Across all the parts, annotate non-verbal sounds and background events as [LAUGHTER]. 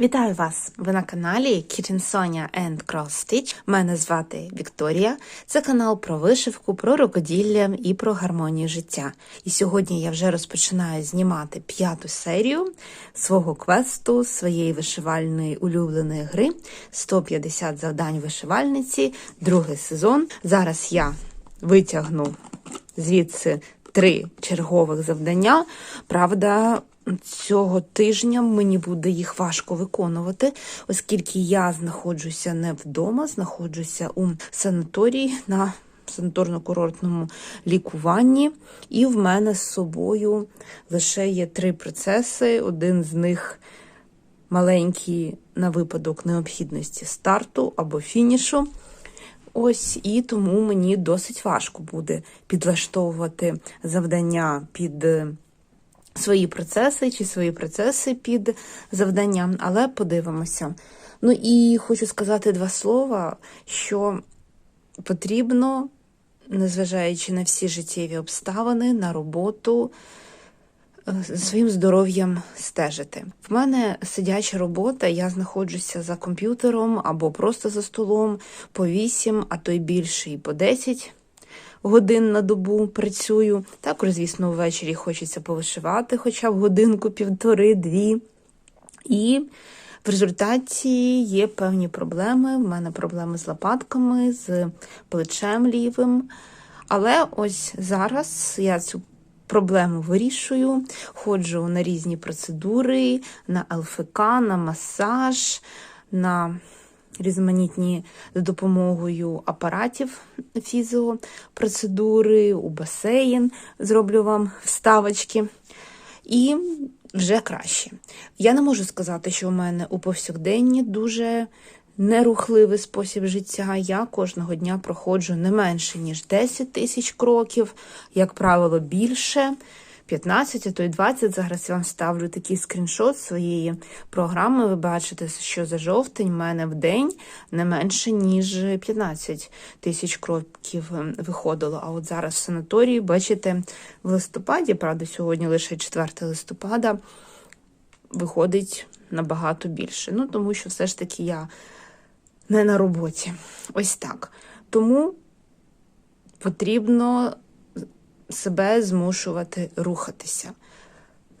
Вітаю вас! Ви на каналі Kitchen Sonia and Cross Stitch. Мене звати Вікторія. Це канал про вишивку, про рукоділля і про гармонію життя. І сьогодні я вже розпочинаю знімати п'яту серію свого квесту, своєї вишивальної улюбленої гри 150 завдань вишивальниці, другий сезон. Зараз я витягну звідси три чергових завдання. Правда, цього тижня мені буде їх важко виконувати, оскільки я знаходжуся не вдома, знаходжуся у санаторії на санаторно-курортному лікуванні, і в мене з собою лише є три процеси. Один з них маленький на випадок необхідності старту або фінішу. Ось і тому мені досить важко буде підлаштовувати завдання під е, свої процеси чи свої процеси під завданням, але подивимося. Ну і хочу сказати два слова, що потрібно, незважаючи на всі життєві обставини, на роботу. е, своїм здоров'ям стежити. В мене сидяча робота, я знаходжуся за комп'ютером або просто за столом по 8, а то й більше, і по 10 годин на добу працюю. Також, звісно, ввечері хочеться повишивати хоча б годинку, півтори-дві. І в результаті є певні проблеми. В мене проблеми з лопатками, з плечем лівим. Але ось зараз я цю проблему вирішую, ходжу на різні процедури, на ЛФК, на масаж, на різноманітні з допомогою апаратів фізіопроцедури, у басейн зроблю вам вставочки. І вже краще. Я не можу сказати, що у мене у повсякденні дуже нерухливий спосіб життя. Я кожного дня проходжу не менше, ніж 10 тисяч кроків, як правило, більше. 15, а то й 20. Зараз я вам ставлю такий скріншот своєї програми. Ви бачите, що за жовтень в мене в день не менше, ніж 15 тисяч кроків ем, виходило. А от зараз в санаторії, бачите, в листопаді, правда, сьогодні лише 4 листопада, виходить набагато більше. Ну, тому що все ж таки я не на роботі. Ось так. Тому потрібно себе змушувати рухатися.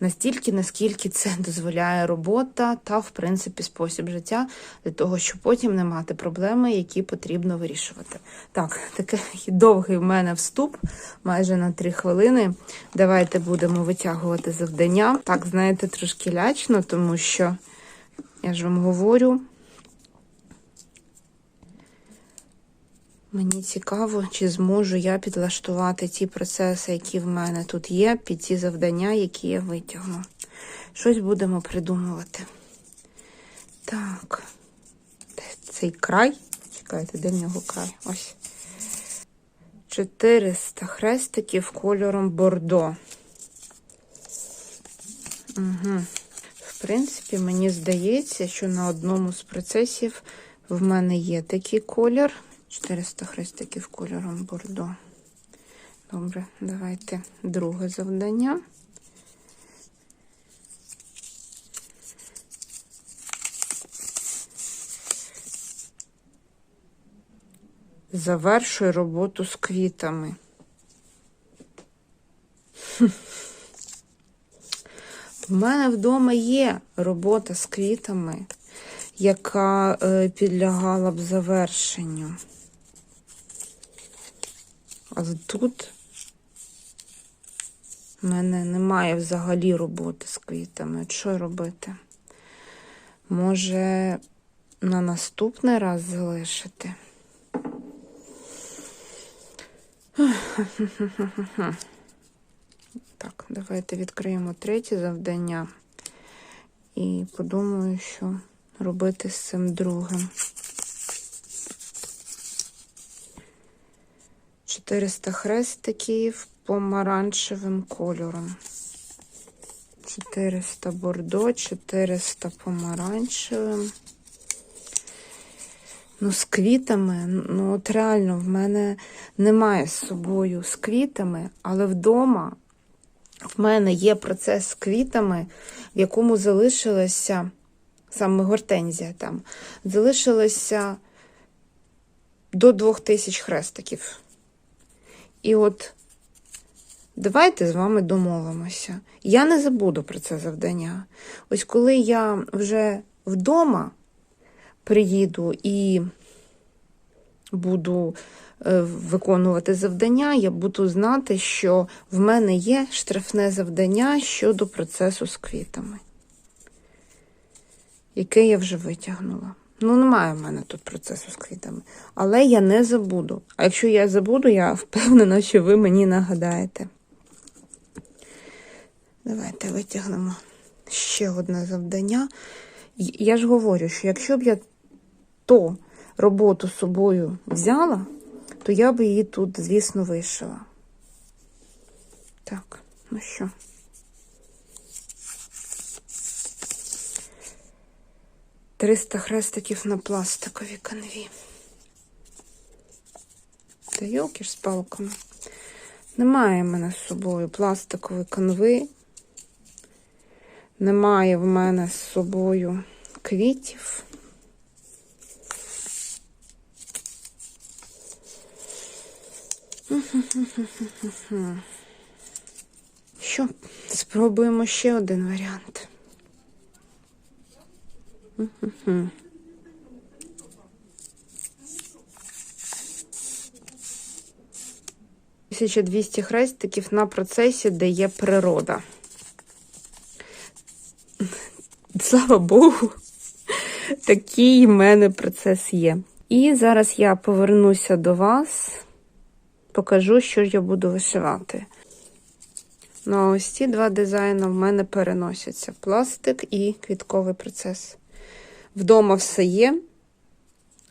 Настільки, наскільки це [LAUGHS] дозволяє робота та, в принципі, спосіб життя для того, щоб потім не мати проблеми, які потрібно вирішувати. Так, такий [LAUGHS] довгий в мене вступ, майже на три хвилини. Давайте будемо витягувати завдання. Так, знаєте, трошки лячно, тому що я ж вам говорю. Мені цікаво, чи зможу я підлаштувати ті процеси, які в мене тут є, під ті завдання, які я витягну. Щось будемо придумувати. Так, цей край. Чекайте, де в нього край? Ось. 400 хрестиків кольором бордо. Угу. В принципі, мені здається, що на одному з процесів в мене є такий колір. 400 хрестиків кольором бордо. Добре, давайте друге завдання. Завершуй роботу з квітами. У мене вдома є робота з квітами, яка е, підлягала б завершенню. А тут в мене немає взагалі роботи з квітами. Що робити? Може, на наступний раз залишити? [LAUGHS] Так, давайте відкриємо третє завдання і подумаю, що робити з цим другим. 400 хрестиків помаранчевим кольором. 400 бордо, 400 помаранчевим. Ну, з квітами, ну от реально, в мене немає з собою з квітами, але вдома в мене є процес з квітами, в якому залишилося саме гортензія там, залишилося до 2000 хрестиків. І от давайте з вами домовимося. Я не забуду про це завдання. Ось коли я вже вдома приїду і буду е, виконувати завдання, я буду знати, що в мене є штрафне завдання щодо процесу з квітами, яке я вже витягнула. Ну, немає в мене тут процесу з квітами. Але я не забуду. А якщо я забуду, я впевнена, що ви мені нагадаєте. Давайте витягнемо ще одне завдання. Я ж говорю, що якщо б я то роботу з собою взяла, то я би її тут, звісно, вишила. Так, ну що. Триста хрестиків на пластиковій канві. Та йолки ж з палками. Немає в мене з собою пластикової канви. Немає в мене з собою квітів. Що? Спробуємо ще один варіант. Мгм. 1200 хрестиків на процесі, де є природа. Слава Богу, такий в мене процес є. І зараз я повернуся до вас, покажу, що я буду вишивати. Ну, а ось ці два дизайни в мене переносяться: пластик і квітковий процес. Вдома все є,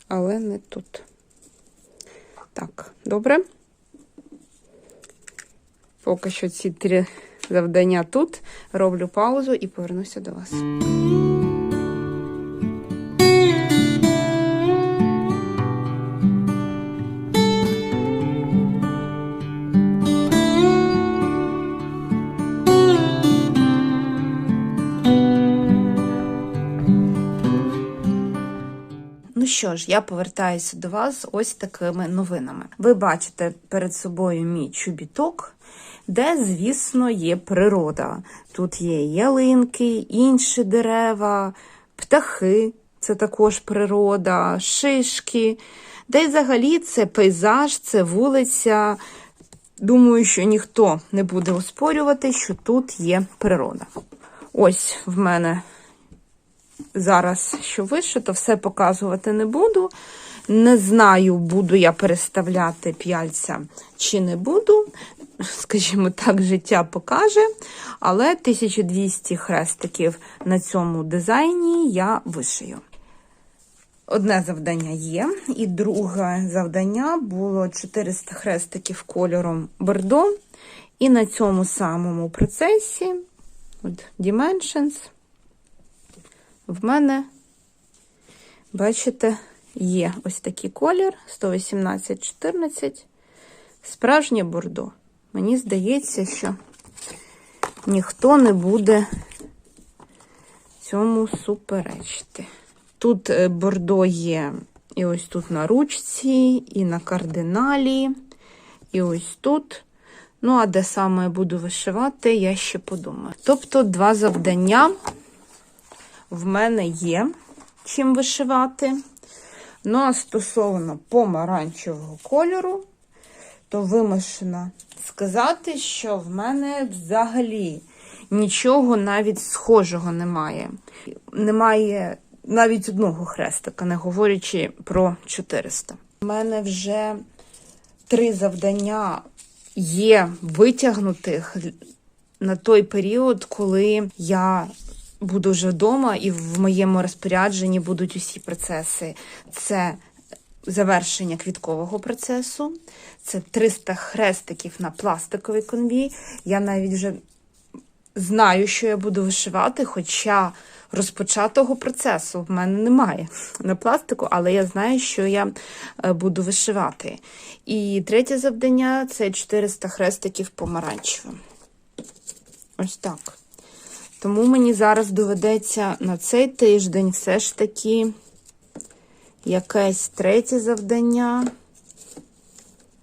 але не тут. Так, добре. Поки що ці три завдання тут. Роблю паузу і повернуся до вас. Що ж, я повертаюся до вас ось такими новинами. Ви бачите перед собою мій чобіток, де, звісно, є природа. Тут є ялинки, інші дерева, птахи, це також природа, шишки. Де взагалі це пейзаж, це вулиця. Думаю, що ніхто не буде оспорювати, що тут є природа. Ось в мене зараз що вишито, все показувати не буду. Не знаю, буду я переставляти п'яльця чи не буду. [LAUGHS] Скажімо так, життя покаже. Але 1200 хрестиків на цьому дизайні я вишию. Одне завдання є, і друге завдання було 400 хрестиків кольором бордо. І на цьому самому процесі, от Dimensions, в мене, бачите, є ось такий колір 118-14, справжнє бордо. Мені здається, що ніхто не буде цьому суперечити. Тут е, бордо є і ось тут на ручці, і на кардиналі, і ось тут. Ну, а де саме буду вишивати, я ще подумаю. Тобто, два завдання в мене є чим вишивати. Ну, а стосовно помаранчевого кольору, то вимушена сказати, що в мене взагалі нічого навіть схожого немає. Немає навіть одного хрестика, не говорячи про 400. У мене вже три завдання є витягнутих на той період, коли я буду вже вдома, і в моєму розпорядженні будуть усі процеси. Це завершення квіткового процесу, це 300 хрестиків на пластиковій конві. Я навіть вже знаю, що я буду вишивати, хоча розпочатого процесу в мене немає на пластику, але я знаю, що я е, буду вишивати. І третє завдання це 400 хрестиків помаранчевим. Ось так. Тому мені зараз доведеться на цей тиждень все ж таки якесь третє завдання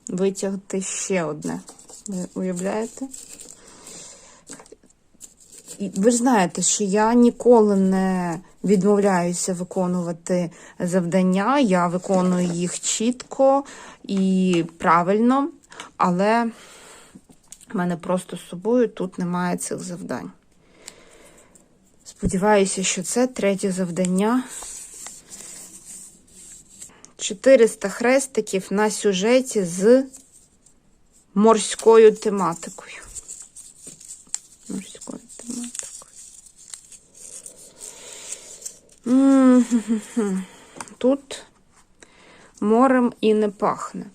витягти ще одне. Ви уявляєте? Ви ж знаєте, що я ніколи не відмовляюся виконувати завдання, я виконую їх чітко і правильно, але в мене просто з собою тут немає цих завдань. Сподіваюся, що це третє завдання. 400 хрестиків на сюжеті з морською тематикою. Морською тематикою. Тут морем і не пахне.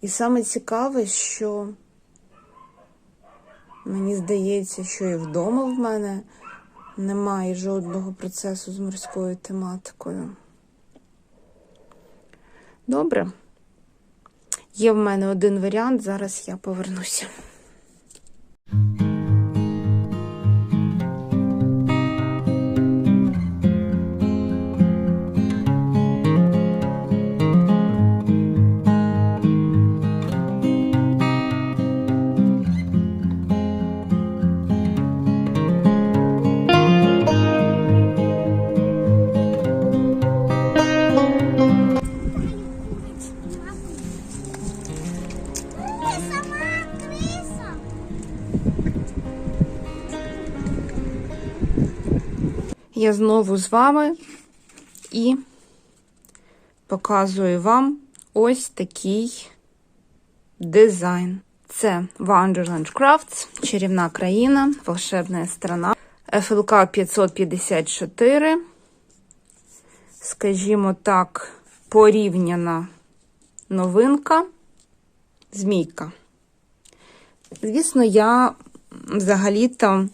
І саме цікаве, що мені здається, що і вдома в мене немає жодного процесу з морською тематикою. Добре. Є в мене один варіант, зараз я повернуся. Я знову з вами і показую вам ось такий дизайн. Це Wonderland Crafts, чарівна країна, волшебна страна. FLK 554. Скажімо так, порівняна новинка. Змійка. Звісно, я взагалі-то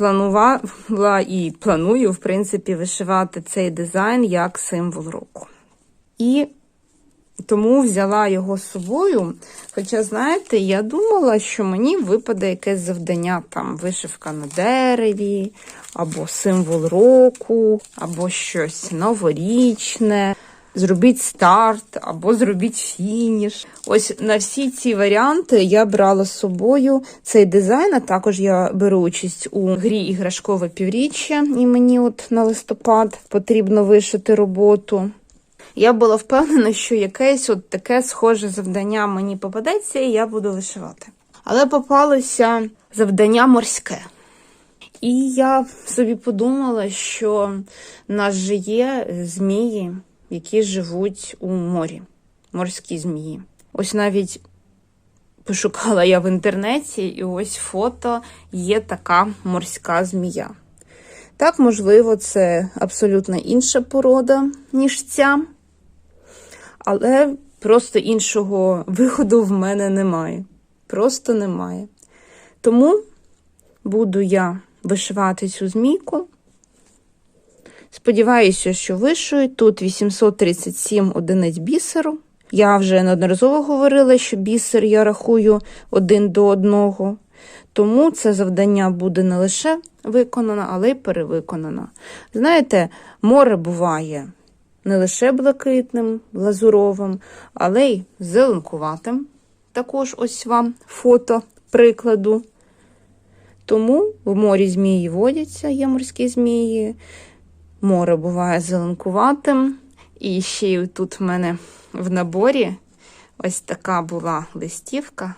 планувала і планую, в принципі, вишивати цей дизайн як символ року. І тому взяла його з собою. Хоча, знаєте, я думала, що мені випаде якесь завдання, там вишивка на дереві, або символ року, або щось новорічне. Зробіть старт або зробіть фініш. Ось на всі ці варіанти я брала з собою цей дизайн. а Також я беру участь у грі іграшкове півріччя, і мені от на листопад потрібно вишити роботу. Я була впевнена, що якесь от таке схоже завдання мені попадеться, і я буду вишивати. Але попалося завдання морське. І я собі подумала, що в нас же є змії, які живуть у морі, морські змії. Ось навіть пошукала я в інтернеті, і ось фото є така морська змія. Так, можливо, це абсолютно інша порода, ніж ця, але просто іншого виходу в мене немає. Просто немає. Тому буду я вишивати цю змійку. Сподіваюся, що вишую. Тут 837 одиниць бісеру. Я вже неодноразово говорила, що бісер я рахую один до одного. Тому це завдання буде не лише виконано, але й перевиконано. Знаєте, море буває не лише блакитним, лазуровим, але й зеленкуватим. Також ось вам фото прикладу. Тому в морі змії водяться, є морські змії. Море буває зеленкуватим. І ще й тут в мене в наборі ось така була листівка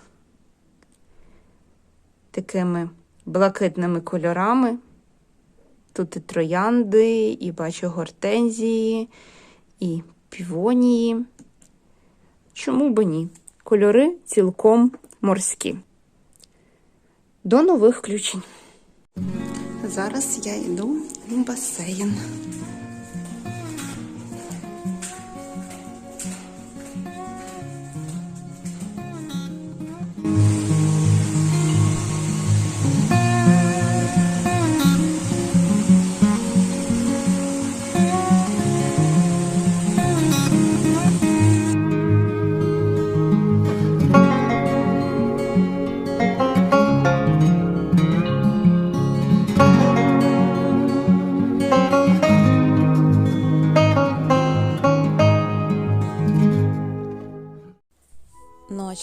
такими блакитними кольорами. Тут і троянди, і бачу гортензії, і півонії. Чому б ні? Кольори цілком морські. До нових включень. Зараз я йду в басейн.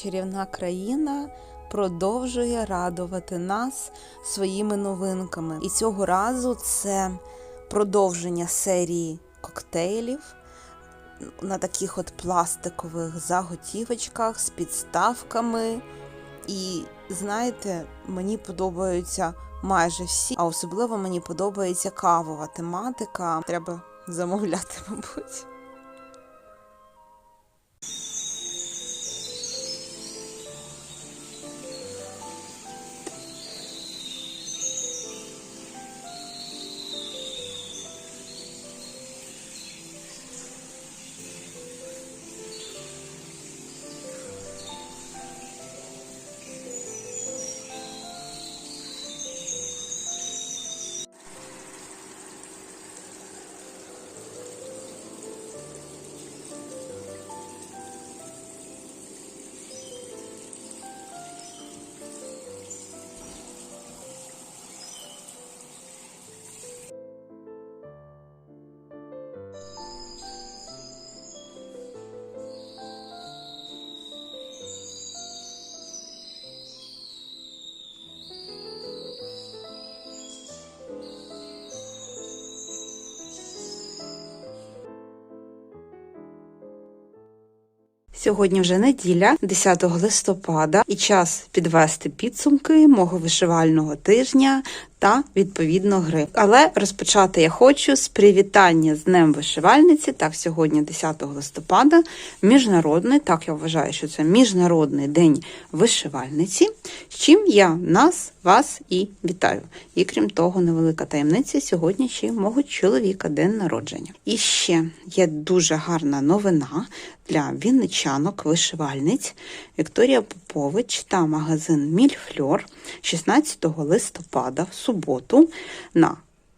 Чарівна країна продовжує радувати нас своїми новинками. І цього разу це продовження серії коктейлів на таких от пластикових заготівочках з підставками. І знаєте, мені подобаються майже всі, а особливо мені подобається кавова тематика. Треба замовляти, мабуть. Сьогодні вже неділя, 10 листопада, і час підвести підсумки мого вишивального тижня та відповідно гри. Але розпочати я хочу з привітання з Днем вишивальниці. Так, сьогодні, 10 листопада, міжнародний, так я вважаю, що це міжнародний день вишивальниці. З чим я нас, вас і вітаю. І крім того, невелика таємниця сьогодні ще й мого чоловіка день народження. І ще є дуже гарна новина для вінничанок, вишивальниць Вікторія Попович та магазин Мільфльор 16 листопада в суботу на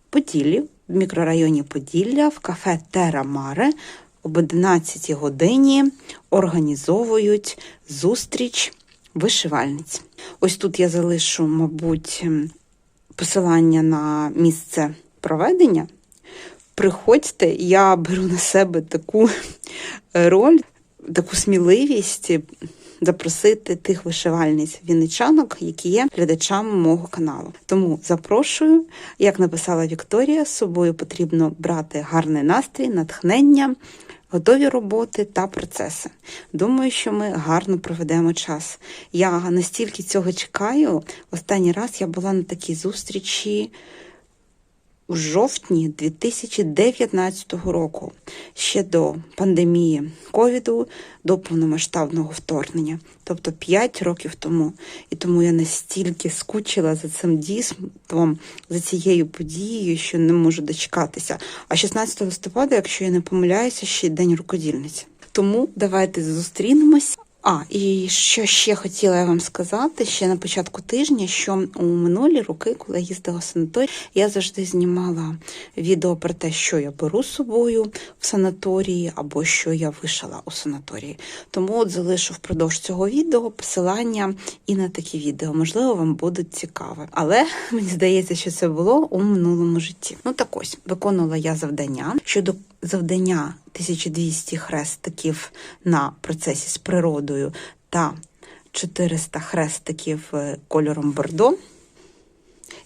Поділлі, в мікрорайоні Поділля, в кафе Тера Маре об 11 годині організовують зустріч вишивальниць. Ось тут я залишу, мабуть, посилання на місце проведення. Приходьте, я беру на себе таку [LAUGHS] роль, таку сміливість запросити тих вишивальниць вінничанок, які є глядачами мого каналу. Тому запрошую, як написала Вікторія, з собою потрібно брати гарний настрій, натхнення. Готові роботи та процеси. Думаю, що ми гарно проведемо час. Я настільки цього чекаю. Останній раз я була на такій зустрічі у жовтні 2019 року, ще до пандемії ковіду, до повномасштабного вторгнення, тобто 5 років тому. І тому я настільки скучила за цим дійством, за цією подією, що не можу дочекатися. А 16 листопада, якщо я не помиляюся, ще день рукодільниці. Тому давайте зустрінемось. А, і що ще хотіла я вам сказати ще на початку тижня, що у минулі роки, коли я їздила в санаторій, я завжди знімала відео про те, що я беру з собою в санаторії, або що я вишила у санаторії. Тому от залишу впродовж цього відео посилання і на такі відео. Можливо, вам будуть цікаві. Але мені здається, що це було у минулому житті. Ну так ось виконувала я завдання щодо завдання 1200 хрестиків на процесі з природою та 400 хрестиків е, кольором бордо.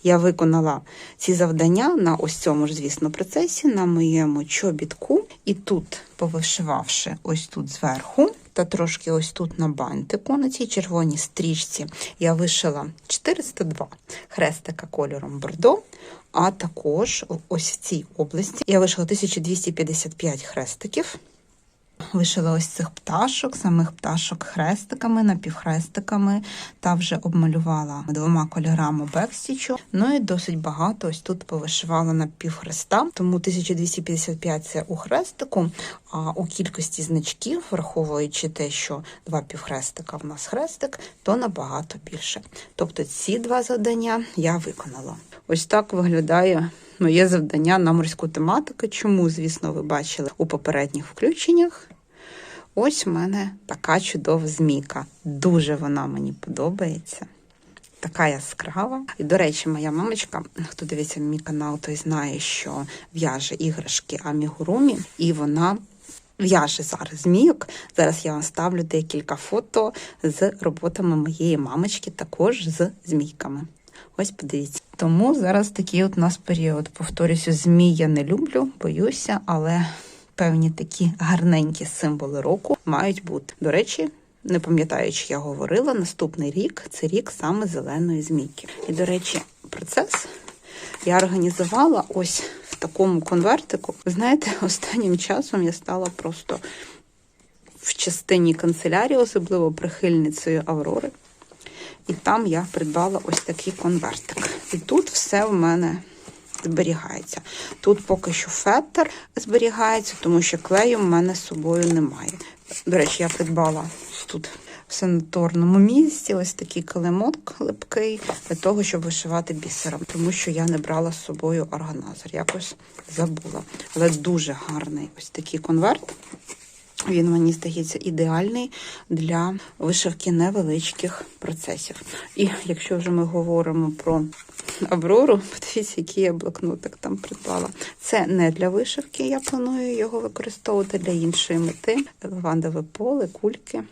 Я виконала ці завдання на ось цьому ж, звісно, процесі, на моєму чобітку. І тут, повишивавши ось тут зверху, та трошки ось тут на бантику, на цій червоній стрічці, я вишила 402 хрестика кольором бордо, а також ось в цій області я вишила 1255 хрестиків. Вишила ось цих пташок, самих пташок хрестиками, напівхрестиками, та вже обмалювала двома кольорами бекстічу. Ну і досить багато ось тут повишивала на півхреста, тому 1255 це у хрестику, а у кількості значків, враховуючи те, що два півхрестика в нас хрестик, то набагато більше. Тобто ці два завдання я виконала. Ось так виглядає моє завдання на морську тематику. Чому, звісно, ви бачили у попередніх включеннях. Ось у мене така чудова змійка. Дуже вона мені подобається. Така яскрава. І, до речі, моя мамочка, хто дивиться мій канал, той знає, що в'яже іграшки амігурумі, і вона в'яже зараз змійок. Зараз я вам ставлю декілька фото з роботами моєї мамочки, також з змійками. Ось подивіться. Тому зараз такий от у нас період. Повторюся, змій я не люблю, боюся, але певні такі гарненькі символи року мають бути. До речі, не пам'ятаю, чи я говорила, наступний рік це рік саме зеленої змійки. І, до речі, процес я організувала ось в такому конвертику. Знаєте, [LAUGHS] останнім часом я стала просто в частині канцелярії, особливо прихильницею Аврори. І там я придбала ось такий конвертик. І тут все в мене зберігається. Тут поки що фетр зберігається, тому що клею в мене з собою немає. До речі, я придбала тут в санаторному місці ось такий килимок липкий для того, щоб вишивати бісером, тому що я не брала з собою органайзер. Якось забула. Але дуже гарний ось такий конверт. Він мені здається ідеальний для вишивки невеличких процесів. І якщо вже ми говоримо про Аврору, подивіться, який я блокнотик там придбала. Це не для вишивки, я планую його використовувати для іншої мети. Лавандове поле, кульки.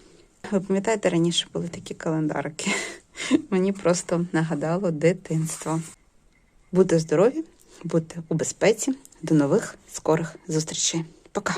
Ви пам'ятаєте, раніше були такі календарики. [LAUGHS] Мені просто нагадало дитинство. Будьте здорові, будьте у безпеці. До нових скорих зустрічей. Пока!